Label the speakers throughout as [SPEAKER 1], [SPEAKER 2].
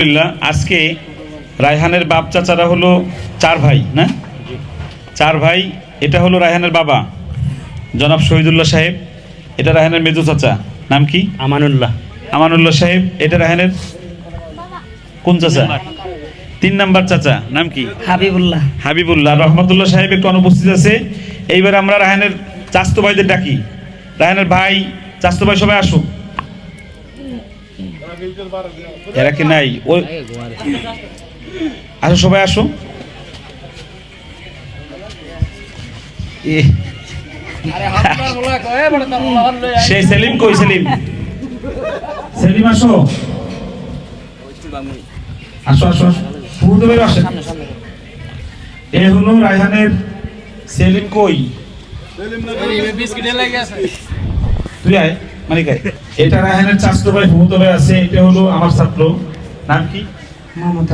[SPEAKER 1] আজকে রায়হানের বাপ চাচারা হলো চার ভাই না? চার ভাই এটা হলো রায়হানের বাবা। জনাব শহীদুল্লাহ সাহেব এটা রায়হানের মেজু চাচা। নাম কি?
[SPEAKER 2] আমানুল্লাহ।
[SPEAKER 1] আমানুল্লাহ সাহেব এটা রায়হানের কোন চাচা? তিন নাম্বার। চাচা নাম কি?
[SPEAKER 3] হাবিবুল্লাহ।
[SPEAKER 1] হাবিবুল্লাহ রহমতুল্লাহ সাহেব একটু অনুপস্থিত আছে। এইবার আমরা রায়হানের চাস্তো ভাইদের ডাকি। রায়হানের ভাই চাস্তো ভাই সবাই আসুক। এরা কি নাই? ওই আসো, সবাই আসো। সেই সেলিম কই, সেলিম? সেলিম, আসো। আসো আসো ভাই আসেন। এ হলো রায়হানের সেলিম কই? তুই আয় মানে কাই এটা রায়হানের চাস্তো ভাই ভূত ভাই আছে এটা হলো আমার ছাত্র। নাম কি?
[SPEAKER 3] মোহাম্মদ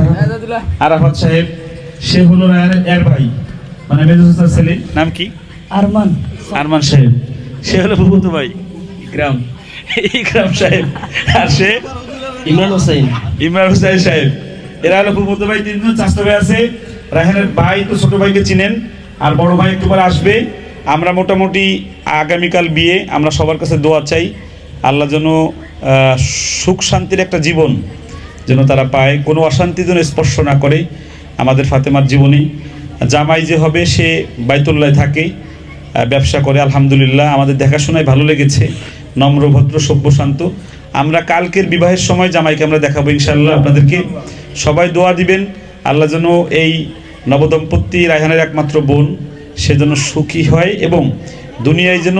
[SPEAKER 1] আরাফাত সাহেব সে হলো রায়হানের এর ভাই মানে মেজুসার ছেলে। নাম কি?
[SPEAKER 3] আরমান।
[SPEAKER 1] আরমান সাহেব। সে হলো ভূত ভাই। ইকরাম। ইকরাম সাহেব। আর সে?
[SPEAKER 2] ইমরান হোসেন।
[SPEAKER 1] ইমরান হুসাইন সাহেব। এরা হলো ভূপত ভাই তিনজন চাষতো ভাই আছে। রায়হানের ভাই তো ছোট ভাইকে চিনেন আর বড় ভাই একটু পরে আসবে। আমরা মোটামুটি আগামীকাল বিয়ে, আমরা সবার কাছে দোয়া চাই আল্লাহ যেন সুখ শান্তির একটা জীবন যেন তারা পায়, কোনো অশান্তি যেন স্পর্শ না করে আমাদের ফাতেমার জীবনে। জামাই যে হবে, সে বাইতুল্লায় থাকে ব্যবসা করে, আলহামদুলিল্লাহ। আমাদের দেখাশোনায় ভালো লেগেছে, নম্র, ভদ্র, সভ্য, শান্ত। আমরা কালকের বিবাহের সময় জামাইকে আমরা দেখাবো ইনশাল্লাহ আপনাদেরকে। সবাই দোয়া দিবেন, আল্লাহ যেন এই নবদম্পতি রায়হানের একমাত্র বোন সে যেন সুখী হয় এবং দুনিয়ায় যেন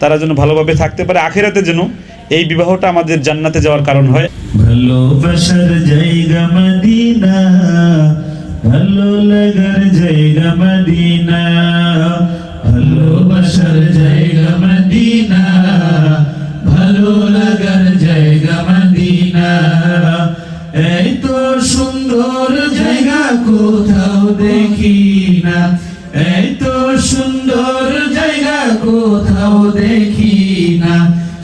[SPEAKER 1] তারা যেন ভালোভাবে থাকতে পারে, আখেরাতে যেন এই বিবাহটা আমাদের জান্নাতে যাওয়ার কারণ হয়।
[SPEAKER 4] ভালোবাসার জায়গা মদিনা, ভালো লাগার জায়গা মদিনা, ভালোবাসার জায়গা মদিনা, ভালো লাগার জায়গা মদিনা। তো সুন্দর জায়গা কোথাও দেখি না, এই সুন্দর জায়গা কোথাও দেখি না।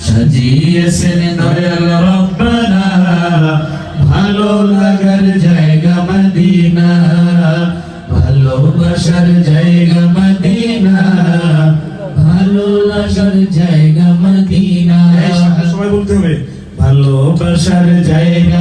[SPEAKER 4] সাজিয়েছেন দয়াল রব্বানা, ভালো লাগার জায়গা মদিনা ভালোবাসার জায়গা মদিনা, ভালো লাগার জায়গা মদিনা।
[SPEAKER 1] সবাই বলতে হবে
[SPEAKER 4] ভালোবাসার জায়গা